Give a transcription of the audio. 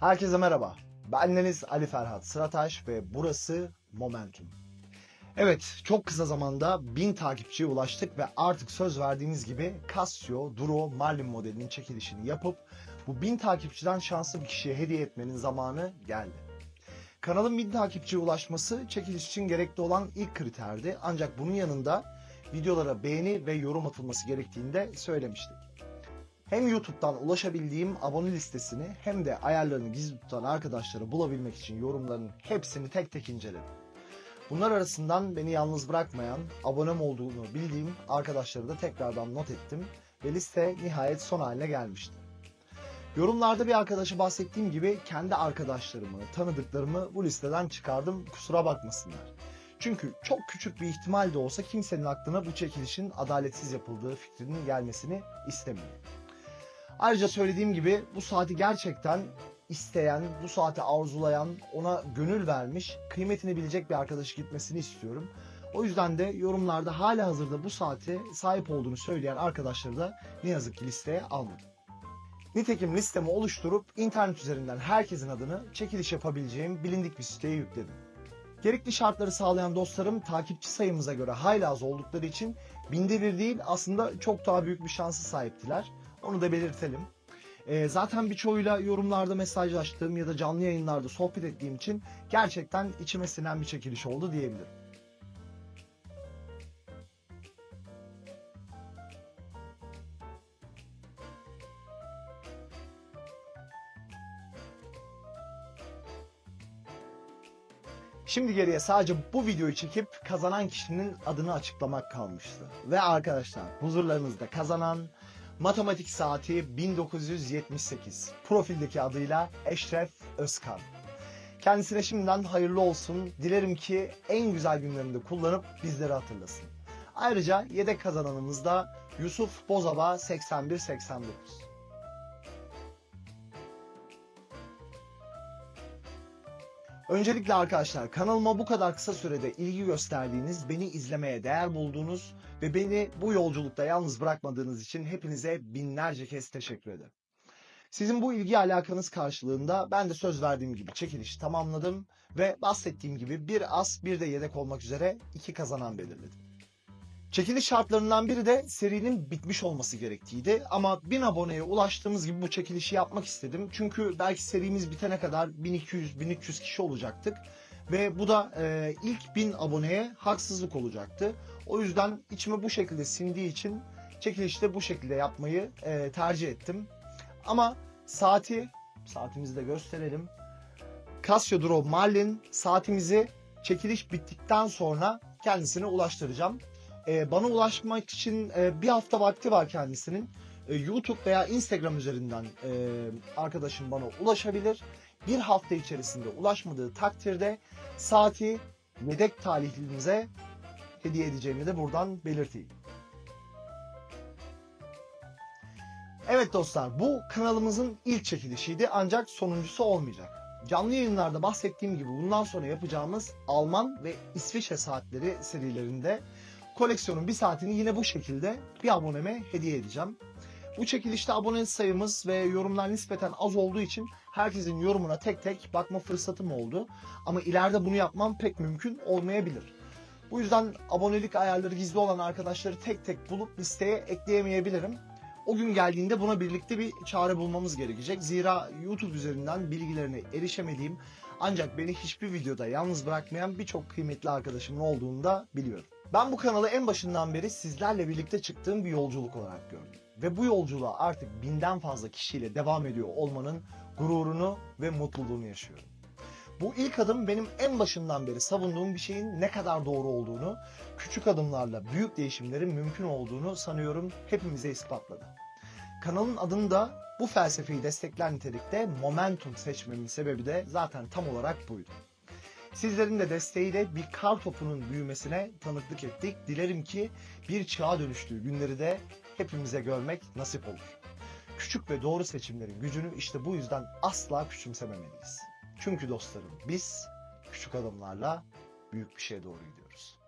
Herkese merhaba. Bendeniz Ali Ferhat Sırataş ve burası Momentum. Evet, çok kısa zamanda 1000 takipçiye ulaştık ve artık söz verdiğimiz gibi Casio Duro Marlin modelinin çekilişini yapıp bu 1000 takipçiden şanslı bir kişiye hediye etmenin zamanı geldi. Kanalın 1000 takipçiye ulaşması çekiliş için gerekli olan ilk kriterdi. Ancak bunun yanında videolara beğeni ve yorum atılması gerektiğini de söylemiştik. Hem YouTube'dan ulaşabildiğim abone listesini hem de ayarlarını gizli tutan arkadaşları bulabilmek için yorumların hepsini tek tek inceledim. Bunlar arasından beni yalnız bırakmayan, abonem olduğunu bildiğim arkadaşları da tekrardan not ettim ve liste nihayet son haline gelmişti. Yorumlarda bir arkadaşı bahsettiğim gibi kendi arkadaşlarımı, tanıdıklarımı bu listeden çıkardım kusura bakmasınlar. Çünkü çok küçük bir ihtimal de olsa kimsenin aklına bu çekilişin adaletsiz yapıldığı fikrinin gelmesini istemiyorum. Ayrıca söylediğim gibi bu saati gerçekten isteyen, bu saati arzulayan, ona gönül vermiş, kıymetini bilecek bir arkadaşı gitmesini istiyorum. O yüzden de yorumlarda hala hazırda bu saate sahip olduğunu söyleyen arkadaşları da ne yazık ki listeye almadım. Nitekim listemi oluşturup internet üzerinden herkesin adını çekiliş yapabileceğim bilindik bir siteye yükledim. Gerekli şartları sağlayan dostlarım takipçi sayımıza göre hayli az oldukları için binde bir değil aslında çok daha büyük bir şansı sahiptiler. Onu da belirtelim. Ee, zaten birçoğuyla yorumlarda mesajlaştığım ya da canlı yayınlarda sohbet ettiğim için gerçekten içime sinen bir çekiliş oldu diyebilirim. Şimdi geriye sadece bu videoyu çekip kazanan kişinin adını açıklamak kalmıştı. Ve arkadaşlar huzurlarınızda kazanan Matematik Saati 1978 profildeki adıyla Eşref Özkan. Kendisine şimdiden hayırlı olsun. Dilerim ki en güzel günlerinde kullanıp bizleri hatırlasın. Ayrıca yedek kazananımız da Yusuf Bozaba 8189. Öncelikle arkadaşlar kanalıma bu kadar kısa sürede ilgi gösterdiğiniz, beni izlemeye değer bulduğunuz ve beni bu yolculukta yalnız bırakmadığınız için hepinize binlerce kez teşekkür ederim. Sizin bu ilgi alakanız karşılığında ben de söz verdiğim gibi çekilişi tamamladım ve bahsettiğim gibi bir as bir de yedek olmak üzere iki kazanan belirledim. Çekiliş şartlarından biri de serinin bitmiş olması gerektiğiydi. Ama 1000 aboneye ulaştığımız gibi bu çekilişi yapmak istedim. Çünkü belki serimiz bitene kadar 1200-1300 kişi olacaktık. Ve bu da e, ilk 1000 aboneye haksızlık olacaktı. O yüzden içime bu şekilde sindiği için çekilişi de bu şekilde yapmayı e, tercih ettim. Ama saati, saatimizi de gösterelim. Casio Duro Marlin saatimizi çekiliş bittikten sonra kendisine ulaştıracağım. Ee, bana ulaşmak için e, bir hafta vakti var kendisinin. E, YouTube veya Instagram üzerinden e, arkadaşım bana ulaşabilir. Bir hafta içerisinde ulaşmadığı takdirde saati yedek talihlimize hediye edeceğimi de buradan belirteyim. Evet dostlar bu kanalımızın ilk çekilişiydi ancak sonuncusu olmayacak. Canlı yayınlarda bahsettiğim gibi bundan sonra yapacağımız Alman ve İsviçre saatleri serilerinde koleksiyonun bir saatini yine bu şekilde bir aboneme hediye edeceğim. Bu çekilişte abone sayımız ve yorumlar nispeten az olduğu için herkesin yorumuna tek tek bakma fırsatım oldu. Ama ileride bunu yapmam pek mümkün olmayabilir. Bu yüzden abonelik ayarları gizli olan arkadaşları tek tek bulup listeye ekleyemeyebilirim. O gün geldiğinde buna birlikte bir çare bulmamız gerekecek. Zira YouTube üzerinden bilgilerine erişemediğim ancak beni hiçbir videoda yalnız bırakmayan birçok kıymetli arkadaşımın olduğunu da biliyorum. Ben bu kanalı en başından beri sizlerle birlikte çıktığım bir yolculuk olarak gördüm. Ve bu yolculuğa artık binden fazla kişiyle devam ediyor olmanın gururunu ve mutluluğunu yaşıyorum. Bu ilk adım benim en başından beri savunduğum bir şeyin ne kadar doğru olduğunu, küçük adımlarla büyük değişimlerin mümkün olduğunu sanıyorum hepimize ispatladı. Kanalın adını da bu felsefeyi destekler nitelikte Momentum seçmemin sebebi de zaten tam olarak buydu. Sizlerin de desteğiyle bir kar topunun büyümesine tanıklık ettik. Dilerim ki bir çağa dönüştüğü günleri de hepimize görmek nasip olur. Küçük ve doğru seçimlerin gücünü işte bu yüzden asla küçümsememeliyiz. Çünkü dostlarım biz küçük adımlarla büyük bir şeye doğru gidiyoruz.